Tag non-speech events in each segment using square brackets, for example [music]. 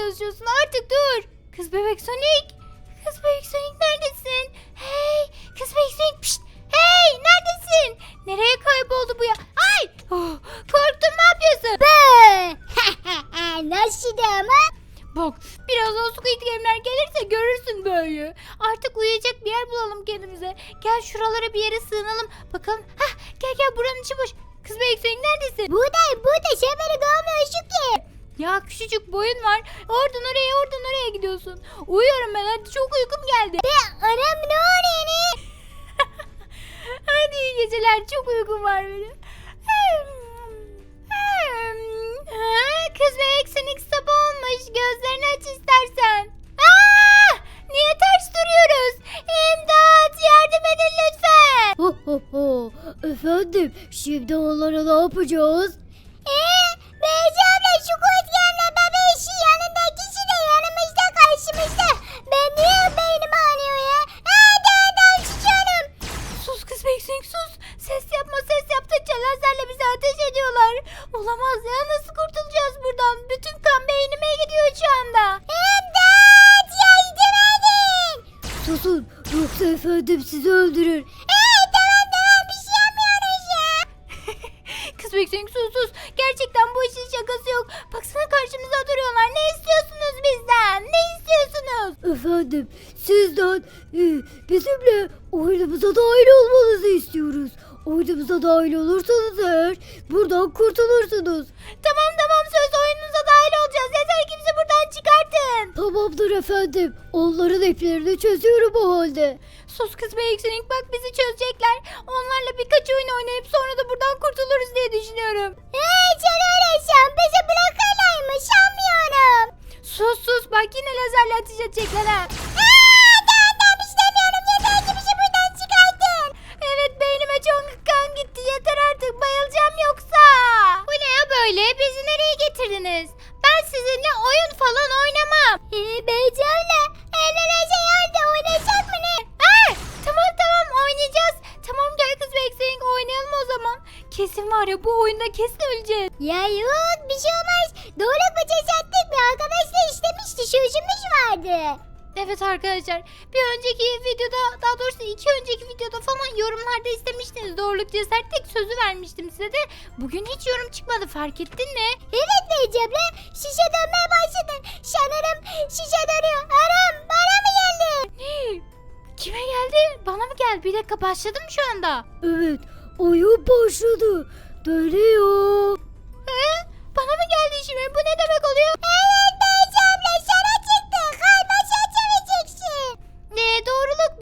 çalışıyorsun artık dur. Kız bebek Sonic. Ya küçücük boyun var. Oradan oraya oradan oraya gidiyorsun. Uyuyorum ben hadi çok uykum geldi. Be anam ne ne? [laughs] Hadi iyi geceler çok uykum var benim. Kız bebek Sonic sabah olmuş. Gözlerini aç istersen. Aa, niye ters duruyoruz? İmdat yardım edin lütfen. Ho ho ho. Efendim şimdi onlara ne yapacağız? Eee Beyci abla şu kutgemle bebeği Oyunumuza dahil olursanız eğer buradan kurtulursunuz. Tamam tamam söz oyununuza dahil olacağız. Yeter ki bizi buradan çıkartın. Tamamdır efendim. Onların iplerini çözüyorum o halde. Sus kız bebek Sonic bak bizi çözecekler. Onlarla birkaç oyun oynayıp sonra da buradan kurtuluruz diye düşünüyorum. Sen öyle sen bizi bırakırlar mı. Sus sus bak yine lazerle ateş edecekler ha. Yeter artık bayılacağım yoksa. Bu ne ya böyle bizi nereye getirdiniz? Ben sizinle oyun falan oynamam. Eee Beycan'la evlenece yerde oynayacak mı ne? Aa, tamam tamam oynayacağız. Tamam gel kız Bekseyin oynayalım o zaman. Kesin var ya bu oyunda kesin öleceğiz. Ya yok bir şey olmaz. Doğru cesaretlik bir arkadaşla istemişti sözümüz vardı. Evet arkadaşlar bir önceki videoda daha doğrusu iki önceki videoda falan yorumlarda istemiştiniz doğruluk cesaretlik sözü vermiştim size de. Bugün hiç yorum çıkmadı fark ettin mi? Evet Beycem'le şişe dönmeye başladın. Sanırım şişe dönüyor. Aram bana mı geldi? Kime geldi? Bana mı geldi? Bir dakika başladı mı şu anda? Evet oyun başladı. Dönüyor. He? Bana mı geldi şimdi? Bu ne demek oluyor? Evet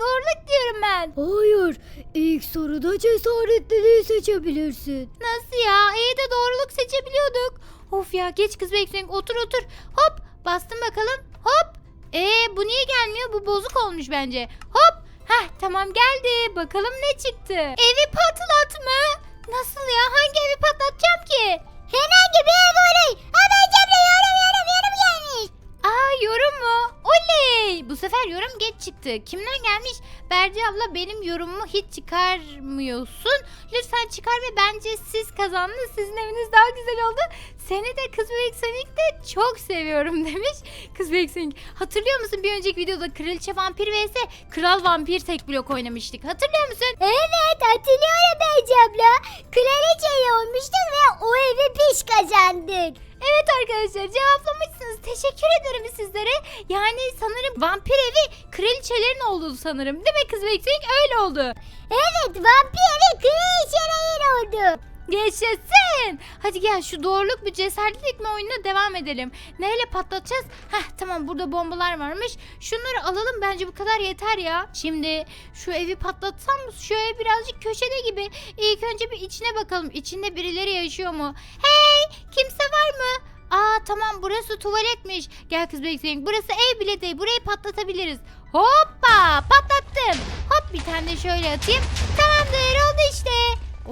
Doğruluk, diyorum ben. Hayır. ilk soruda cesaretliliği seçebilirsin. Nasıl ya? İyi de doğruluk seçebiliyorduk. Of ya geç kız bekleyin. Otur otur. Hop bastım bakalım. Hop. Ee bu niye gelmiyor? Bu bozuk olmuş bence. Hop. Heh tamam geldi. Bakalım ne çıktı? Evi patlatma. Nasıl ya? Hangi evi patlatacağım ki? Herhangi bir ev orayı. Oley! Bu sefer yorum geç çıktı. Kimden gelmiş? Berce abla benim yorumumu hiç çıkarmıyorsun. Lütfen çıkar ve bence siz kazandınız. Sizin eviniz daha güzel oldu. Seni de Kız Bebek de çok seviyorum [laughs] demiş. Kız Bebek Sonic. Hatırlıyor musun bir önceki videoda Kraliçe Vampir vs Kral Vampir tek blok oynamıştık. Hatırlıyor musun? Evet hatırlıyorum Beycem'le. Kraliçeyi olmuştuk ve o evi biz kazandık. Evet arkadaşlar cevaplamışsınız. Teşekkür ederim sizlere. Yani sanırım vampir evi kraliçelerin olduğu sanırım. Değil mi kız Beksin? Öyle oldu. Evet vampir evi kraliçelerin oldu. Yaşasın. Hadi gel şu doğruluk bir cesaretlik mi oyununa devam edelim. Neyle patlatacağız? Heh tamam burada bombalar varmış. Şunları alalım bence bu kadar yeter ya. Şimdi şu evi patlatsam mı? Şu ev birazcık köşede gibi. İlk önce bir içine bakalım. İçinde birileri yaşıyor mu? Hey kimse var mı? Aa tamam burası tuvaletmiş. Gel kız bekleyin. Burası ev bile değil. Burayı patlatabiliriz. Hoppa patlattım. Hop bir tane de şöyle atayım. Tamamdır oldu işte.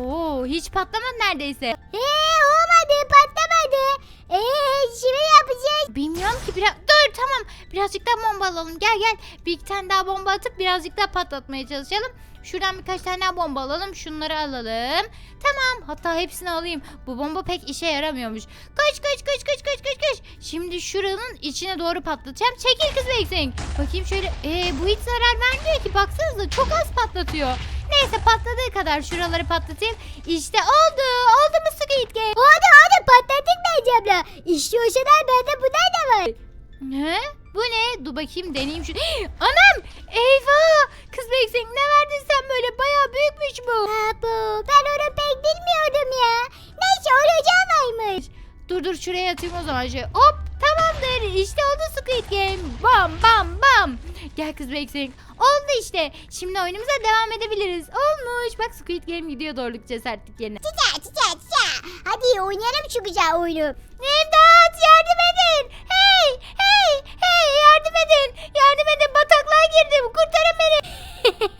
Oo hiç patlamadı neredeyse. Eee olmadı patlamadı. Eee şimdi yapacağız. Bilmiyorum ki biraz... Dur tamam. Birazcık daha bomba alalım. Gel gel. Bir iki tane daha bomba atıp birazcık daha patlatmaya çalışalım. Şuradan birkaç tane daha bomba alalım. Şunları alalım. Tamam. Hatta hepsini alayım. Bu bomba pek işe yaramıyormuş. Kaç kaç kaç kaç kaç kaç kaç. Şimdi şuranın içine doğru patlatacağım. Çekil kız Beyzing. Bakayım şöyle. Ee, bu hiç zarar vermiyor ki. Baksanıza çok az patlatıyor. Neyse patladığı kadar şuraları patlatayım. İşte oldu. Oldu mu Squid Game? Hadi hadi patlattık Beyci abla. İstiyorsan al bende bunlar da var. Ne? Bu ne? Dur bakayım deneyeyim şu. [gasps] Anam! Eyvah! Kız Beyzing ne verdin sen böyle? Bayağı büyükmüş bu. Ha bu ben onu pek bilmiyordum ya. Neyse olacağı varmış. Dur dur şuraya atayım o zaman şey. Hop tamamdır. İşte oldu Squid Game. Bam bam bam. Gel kız Beyzing. Oldu işte. Şimdi oyunumuza devam edebiliriz. Olmuş. Bak Squid Game gidiyor doğruluk cesaretlik yerine. Çiçe çiçe çiçe. Hadi oynayalım şu güzel oyunu. İmdat yardım edin. Girdim. Kurtarın beni. [laughs]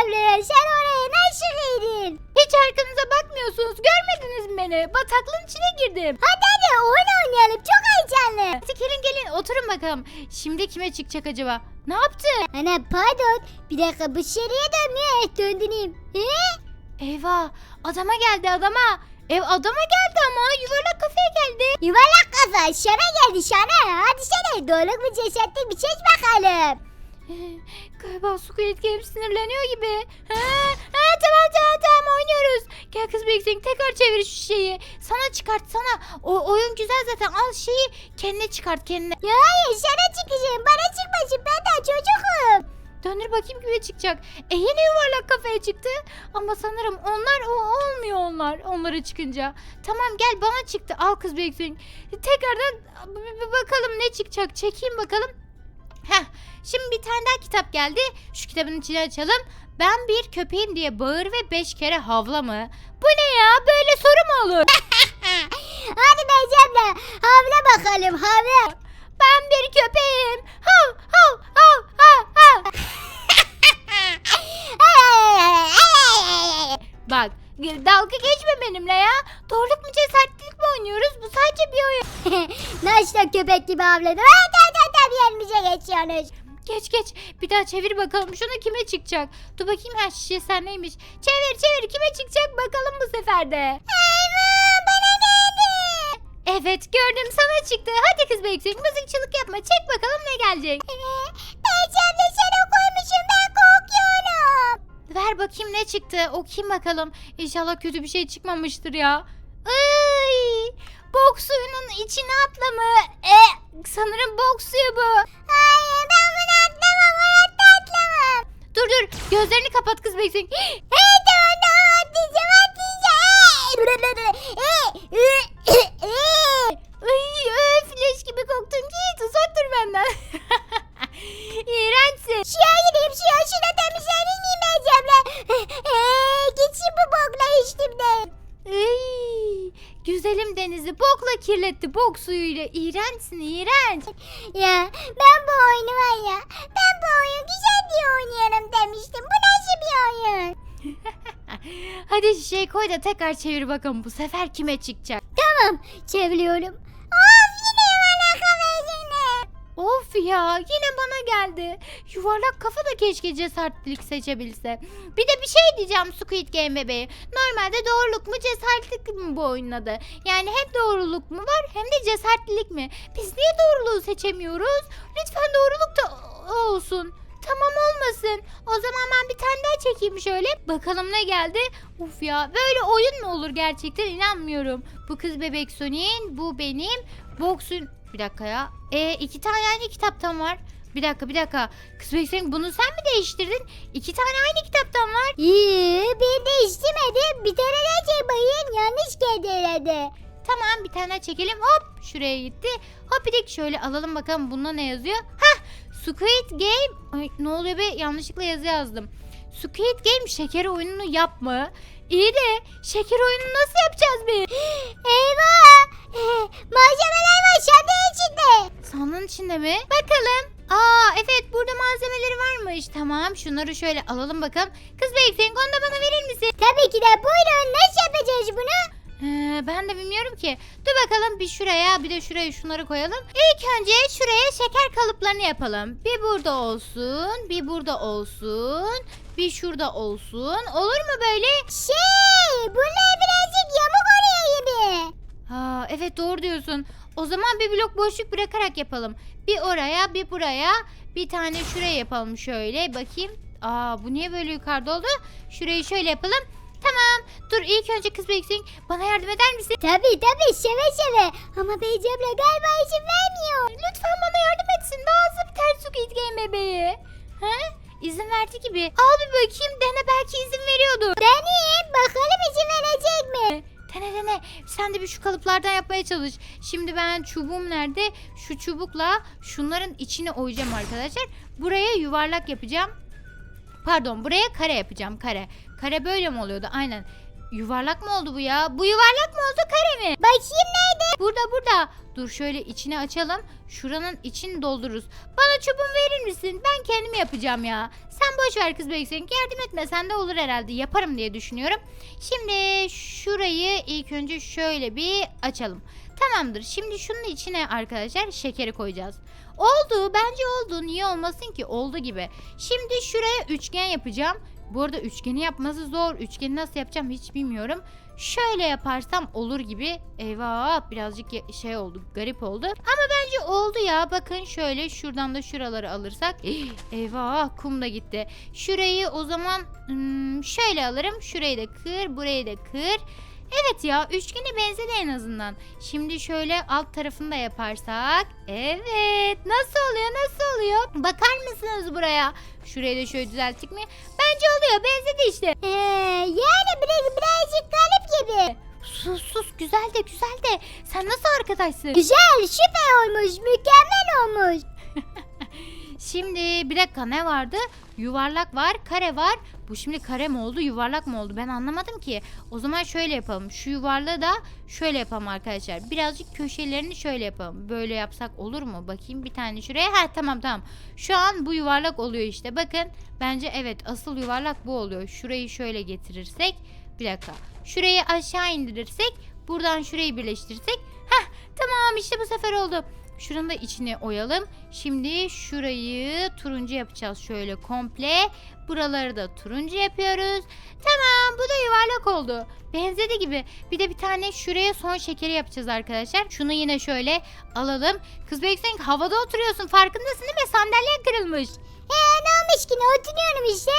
Abla sen oraya nasıl girdin? Hiç arkanıza bakmıyorsunuz. Görmediniz mi beni? Bataklığın içine girdim. Hadi hadi oyun oynayalım çok heyecanlı. Hadi gelin gelin oturun bakalım. Şimdi kime çıkacak acaba? Ne yaptı? Ana pardon bir dakika bu seriye dönmüyor et döndüreyim. He? Eyvah adama geldi adama. Ev adama geldi ama yuvarlak kafeye geldi. Yuvarlak kafa şana geldi şana. Hadi sana doğruluk mu cesaretlik bir seç bakalım. [laughs] Galiba Squid Game sinirleniyor gibi. Ha, ha, tamam tamam tamam oynuyoruz. Gel kız Beyzing tekrar çevir şu şeyi. Sana çıkart sana. O oyun güzel zaten. Al şeyi kendine çıkart kendine. Ya hayır sana çıkacağım bana çıkmasın ben daha çocukum. Döndür bakayım kime çıkacak. E yine yuvarlak kafeye çıktı. Ama sanırım onlar o olmuyor onlar. Onlara çıkınca. Tamam gel bana çıktı. Al kız Beyzing. Tekrardan bir- bakalım ne çıkacak. Çekeyim bakalım. Heh. Şimdi bir tane daha kitap geldi. Şu kitabın içini açalım. Ben bir köpeğim diye bağır ve beş kere havla mı? Bu ne ya? Böyle soru mu olur? [laughs] Hadi Beyci abla havla bakalım havla. Ben bir köpeğim. Hav hav hav hav hav. [laughs] Bak dalga geçme benimle ya. Doğruluk mu cesaretlik mi oynuyoruz? Bu sadece bir oyun. [laughs] Nasıl köpek gibi havladım. Hadi hadi hadi yerimize geçiyorsunuz. Geç geç. Bir daha çevir bakalım. Şunu kime çıkacak? Dur bakayım ha şişe sen neymiş? Çevir çevir. Kime çıkacak bakalım bu sefer de. Eyvah bana geldi. Evet gördüm sana çıktı. Hadi kız Beyksik mızıkçılık yapma. Çek bakalım ne gelecek. [laughs] Ver bakayım ne çıktı. Okuyayım bakalım. İnşallah kötü bir şey çıkmamıştır ya. Ay! Bok suyunun içine atlama. E, sanırım bok suyu bu. Hayır ben bunu atlamam hayatta atlamam. Dur dur. Gözlerini kapat kız Beyksik. [gasps] Hey tamam tamam atlayacağım atlayacağım. Ay Bok suyuyla. İğrençsin iğrenç. Ya ben bu oyunu var ya. Ben bu oyunu güzel diye oynayalım demiştim. Bu nasıl bir oyun? [laughs] Hadi şişeyi koy da tekrar çevir bakalım. Bu sefer kime çıkacak? Tamam çeviriyorum. Havasını. Of ya yine bana geldi. Yuvarlak kafa da keşke cesaretlik seçebilse. Bir de bir şey diyeceğim Squid Game bebeği. Normalde doğruluk mu cesaretlik mi bu oyunun adı? Yani hem doğruluk mu var hem de cesaretlilik mi? Biz niye doğruluğu seçemiyoruz? Lütfen doğruluk da olsun. Tamam olmasın. O zaman ben bir tane daha çekeyim şöyle. Bakalım ne geldi. Uf ya böyle oyun mu olur gerçekten inanmıyorum. Bu kız bebek Sonic'in bu benim. Boksun bir dakika ya. E iki tane aynı kitaptan var. Bir dakika bir dakika. Kız bebek Sonic bunu sen mi değiştirdin? İki tane aynı kitaptan var. İyi bir de içtimedi. Bir tane şey bayın yanlış geldi. Tamam bir tane daha çekelim. Hop şuraya gitti. Hop bir de şöyle alalım bakalım bunda ne yazıyor. Hah Squid Game. Ay, ne oluyor be yanlışlıkla yazı yazdım. Squid Game şeker oyununu yapma. İyi de şeker oyununu nasıl yapacağız biz? [gasps] Eyvah. [gasps] Malzemeler var şantiye içinde. Sandığın içinde mi? Bakalım. Aa evet burada malzemeleri varmış. Tamam şunları şöyle alalım bakalım. Kız Beyfeng onu da bana verir misin? Tabii ki de buyurun nasıl yapacağız bunu? Ee, ben de bilmiyorum ki. Dur bakalım Bir şuraya bir de şuraya şunları koyalım. İlk önce şuraya şeker kalıplarını yapalım. Bir burada olsun, bir burada olsun, bir şurada olsun. Olur mu böyle? Şey bunlar birazcık yamuk oluyor gibi. Ha, evet doğru diyorsun. O zaman bir blok boşluk bırakarak yapalım. Bir oraya, bir buraya, bir tane şuraya yapalım şöyle. Bakayım. Aa, bu niye böyle yukarıda oldu? Şurayı şöyle yapalım. Tamam. Dur ilk önce kız Beksin bana yardım eder misin? Tabii tabii seve seve. Ama abla galiba izin vermiyor. Lütfen bana yardım etsin. Daha bir ters Squid Game bebeği. Ha? İzin verdi gibi. Al bir bakayım dene belki izin veriyordur. Deneyim bakalım izin verecek mi? Dene dene. Sen de bir şu kalıplardan yapmaya çalış. Şimdi ben çubuğum nerede? Şu çubukla şunların içine oyacağım arkadaşlar. Buraya yuvarlak yapacağım. Pardon buraya kare yapacağım kare. Kare böyle mi oluyordu? Aynen. Yuvarlak mı oldu bu ya? Bu yuvarlak mı oldu kare mi? Bakayım nerede? Burada burada. Dur şöyle içine açalım. Şuranın içini doldururuz. Bana çubuğumu verir misin? Ben kendim yapacağım ya. Sen boş ver kız Beksenk. Yardım etmesen de olur herhalde. Yaparım diye düşünüyorum. Şimdi şurayı ilk önce şöyle bir açalım. Tamamdır. Şimdi şunun içine arkadaşlar şekeri koyacağız. Oldu. Bence oldu. Niye olmasın ki? Oldu gibi. Şimdi şuraya üçgen yapacağım. Bu arada üçgeni yapması zor. Üçgeni nasıl yapacağım hiç bilmiyorum. Şöyle yaparsam olur gibi. Eyvah birazcık şey oldu garip oldu. Ama bence oldu ya. Bakın şöyle şuradan da şuraları alırsak. [gasps] Eyvah kum da gitti. Şurayı o zaman hmm, şöyle alırım. Şurayı da kır burayı da kır. Evet ya üçgene benzedi en azından. Şimdi şöyle alt tarafını da yaparsak. Evet nasıl oluyor nasıl oluyor? Bakar mısınız buraya? Şurayı da şöyle düzelttik mi? Bence oluyor benzedi işte. Ee, yani biraz, birazcık garip gibi. Sus sus güzel de güzel de sen nasıl arkadaşsın? Güzel süper olmuş mükemmel olmuş. [laughs] Şimdi bir dakika ne vardı? Yuvarlak var, kare var. Bu şimdi kare mi oldu, yuvarlak mı oldu? Ben anlamadım ki. O zaman şöyle yapalım. Şu yuvarlağı da şöyle yapalım arkadaşlar. Birazcık köşelerini şöyle yapalım. Böyle yapsak olur mu? Bakayım bir tane şuraya. Ha tamam tamam. Şu an bu yuvarlak oluyor işte. Bakın. Bence evet asıl yuvarlak bu oluyor. Şurayı şöyle getirirsek. Bir dakika. Şurayı aşağı indirirsek. Buradan şurayı birleştirirsek. Heh tamam işte bu sefer oldu. Şuranın da içine oyalım. Şimdi şurayı turuncu yapacağız şöyle komple. Buraları da turuncu yapıyoruz. Tamam bu da yuvarlak oldu. Benzedi gibi. Bir de bir tane şuraya son şekeri yapacağız arkadaşlar. Şunu yine şöyle alalım. Kız Beksen havada oturuyorsun farkındasın değil mi? Sandalyen kırılmış. Ee, ne olmuş ki ne oturuyorum işte.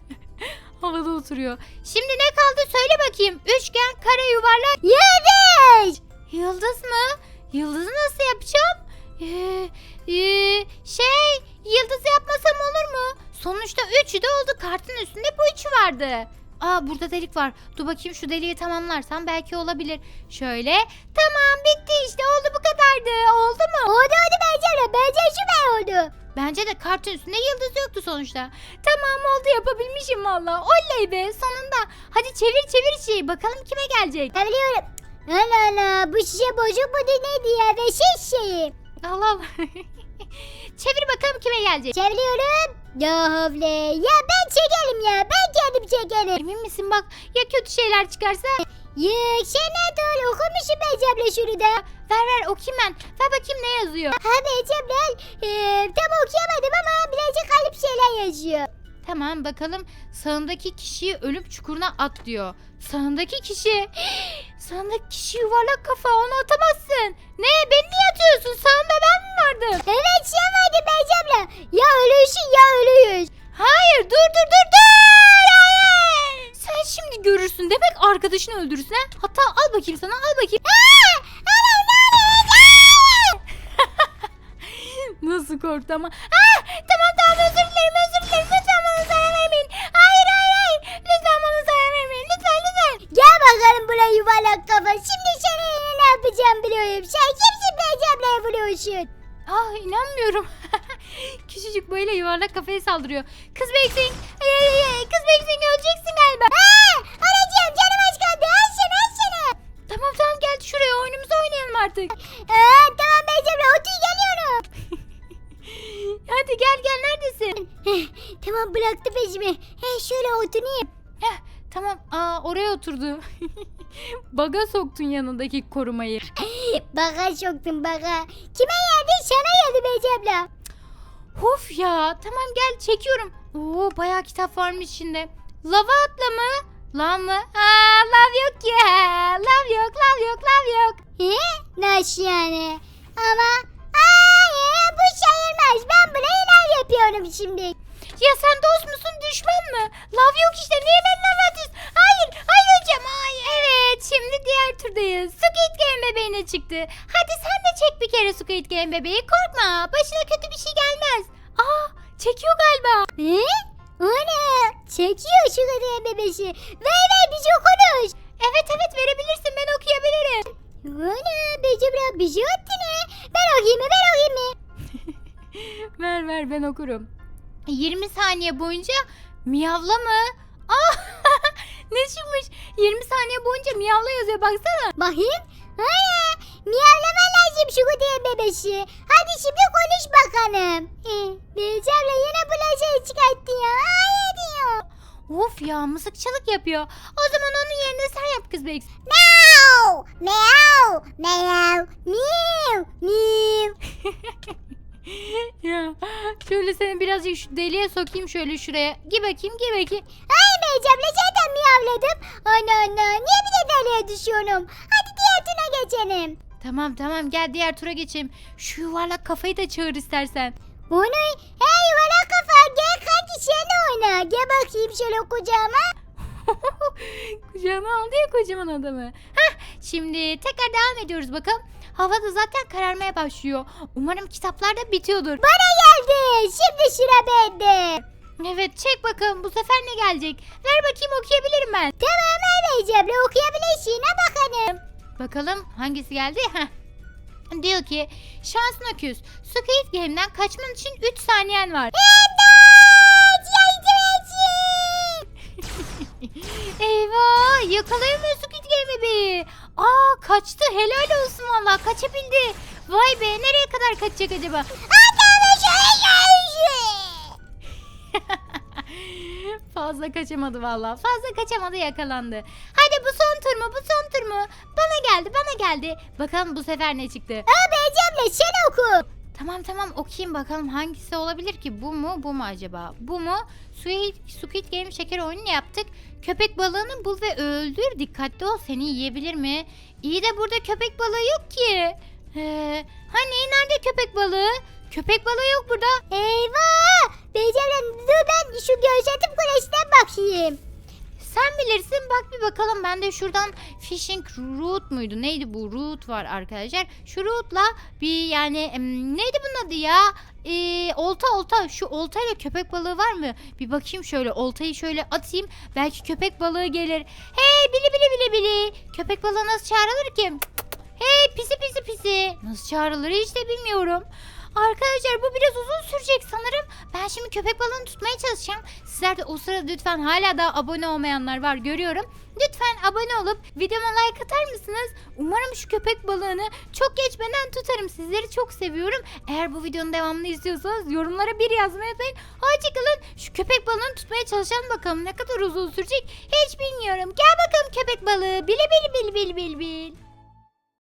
[laughs] Havada oturuyor. Şimdi ne kaldı söyle bakayım. Üçgen, kare, yuvarlak. Yıldız. Yıldız mı? Yıldızı nasıl yapacağım? Ee, ee, şey, yıldızı yapmasam olur mu? Sonuçta üçü de oldu. Kartın üstünde bu üçü vardı. Aa burada delik var. Dur bakayım şu deliği tamamlarsam belki olabilir. Şöyle. Tamam bitti işte oldu bu kadardı. Oldu mu? Oldu oldu bence de bence süper oldu. Bence de kartın üstünde yıldız yoktu sonuçta. Tamam oldu yapabilmişim valla. Oley be sonunda. Hadi çevir çevir şeyi bakalım kime gelecek. Biliyorum. Allah Allah bu şişe bozuk mu neydi ya ve şeyi. Allah Allah. [laughs] çevir bakalım kime gelecek. Çeviriyorum. Ya havle. Ya ben çekelim ya ben kendim çekerim. Emin misin bak ya kötü şeyler çıkarsa? Yok sen ne doğru okumuşsun Beyci abla şunu da. Ver ver okuyayım ben. Ver bakayım ne yazıyor. Ha Beyci abla e, tam okuyamadım ama birazcık garip şeyler yazıyor. Tamam bakalım sağındaki kişiyi ölüm çukuruna at diyor. Sağındaki kişi. [gasps] Sağındaki kişi yuvarlak kafa onu atamazsın. Ne beni niye atıyorsun? Sağında ben mi vardım? Evet sen vardı Beyci abla. Ya ölürsün ya arkadaşını öldürürsün ha? Hatta al bakayım sana al bakayım. [laughs] Nasıl korktu ama. Ah, tamam tamam özür dilerim özür dilerim. Lütfen bana zarar vermeyin. Hayır hayır hayır. Lütfen bana zarar vermeyin. Lütfen lütfen. Gel bakalım buraya yuvarlak kafa. Şimdi seni ne yapacağım biliyorum. Sen kimsin Beyci ablaya vuruyorsun? Ah inanmıyorum. [laughs] Küçücük böyle yuvarlak kafaya saldırıyor. Bıraktı peşimi. He şöyle oturayım. Heh, tamam aa oraya oturdu. [laughs] Baga soktun yanındaki korumayı. baka soktun baka. Kime geldi? Sana geldi Beyci abla. Of ya tamam gel çekiyorum. Oo bayağı kitap varmış içinde. Lava atla mı? Lav mı? Aa lav yok ya. Lav yok lav yok lav yok. He? Nasıl yani? Ama hayır bu sayılmaz. Ben buraya neler yapıyorum şimdi? Ya sen dost musun düşman mı? Lav yok işte niye ben lav atıyorsun? Hayır hayır hocam hayır. Evet şimdi diğer turdayız. Squid Game bebeğine çıktı. Hadi sen de çek bir kere Squid Game bebeği korkma. Başına kötü bir şey gelmez. Aa çekiyor galiba. He? O ne? Çekiyor şu kadar bebeşi. Ver ver bizi konuş. Evet evet verebilirsin ben okuyabilirim. Ana Beyci abla bir şey attı ne? Ben okuyayım mı ben okuyayım mı? [laughs] ver ver ben okurum. 20 saniye boyunca miyavla mı? Aa, [laughs] ne çıkmış? 20 saniye boyunca miyavla yazıyor baksana. Bakayım. Ana miyavlama lazım şu kadar bebeşi. Hadi şimdi konuş bakalım. He, Beyci abla yine bulaşığı çıkarttı ya. Ay diyor. Of ya mızıkçılık yapıyor. O zaman onun yerine sen yap kız Bex. Meow, meow, meow, meow, meow. [laughs] [laughs] ya şöyle seni birazcık şu deliğe sokayım şöyle şuraya. Gir bakayım gir bakayım. Ay abla zaten miyavladım. Ana ana niye bir de deliğe düşüyorum? Hadi diğer tuna geçelim. Tamam tamam gel diğer tura geçelim. Şu yuvarlak kafayı da çağır istersen. Onu hey yuvarlak kafa gel kanki sen oyna. Gel bakayım şöyle kucağıma. [laughs] Kucağına aldı ya kocaman adamı. Heh, şimdi tekrar devam ediyoruz bakalım. Hava da zaten kararmaya başlıyor. Umarım kitaplar da bitiyordur. Bana geldi. Şimdi sıra bende. Evet çek bakalım bu sefer ne gelecek? Ver bakayım okuyabilirim ben. Tamam Beyci abla okuyabilirsin. Ha bakalım. Bakalım hangisi geldi? Heh. Diyor ki şansına küs. Squid Game'den kaçman için 3 saniyen var. İmdat! Yardım edin. [laughs] Eyvah yakalayamıyor Squid Game bebeği. Aa kaçtı helal olsun valla kaçabildi. Vay be nereye kadar kaçacak acaba? [laughs] Fazla kaçamadı valla. Fazla kaçamadı yakalandı. Hadi bu son tur mu? Bu son tur mu? Bana geldi bana geldi. Bakalım bu sefer ne çıktı? Beyci abla sen oku. Tamam tamam okuyayım bakalım hangisi olabilir ki? Bu mu bu mu acaba? Bu mu? Squid, Squid Game şeker oyununu yaptık. Köpek balığını bul ve öldür. Dikkatli ol seni yiyebilir mi? İyi de burada köpek balığı yok ki. Ee, hani nerede köpek balığı? Köpek balığı yok burada. Eyvah! Abla dur ben şu gözetim kulesinden bakayım. Sen bilirsin. Bak bir bakalım. Ben de şuradan fishing route muydu? Neydi bu route var arkadaşlar? Şu route'la bir yani neydi bunun adı ya? Ee, olta olta. Şu oltayla köpek balığı var mı? Bir bakayım şöyle. Oltayı şöyle atayım. Belki köpek balığı gelir. Hey bili bili bili bili. Köpek balığı nasıl çağrılır ki? Hey pisi pisi pisi. Nasıl çağrılır hiç de bilmiyorum Arkadaşlar bu biraz uzun sürecek sanırım. Ben şimdi köpek balığını tutmaya çalışacağım. Sizler de o sırada lütfen hala daha abone olmayanlar var görüyorum. Lütfen abone olup videoma like atar mısınız? Umarım şu köpek balığını çok geçmeden tutarım. Sizleri çok seviyorum. Eğer bu videonun devamını istiyorsanız yorumlara bir yazmayı unutmayın. Hoşçakalın. Şu köpek balığını tutmaya çalışalım bakalım ne kadar uzun sürecek hiç bilmiyorum. Gel bakalım köpek balığı. Bili bili bili bili bili bil.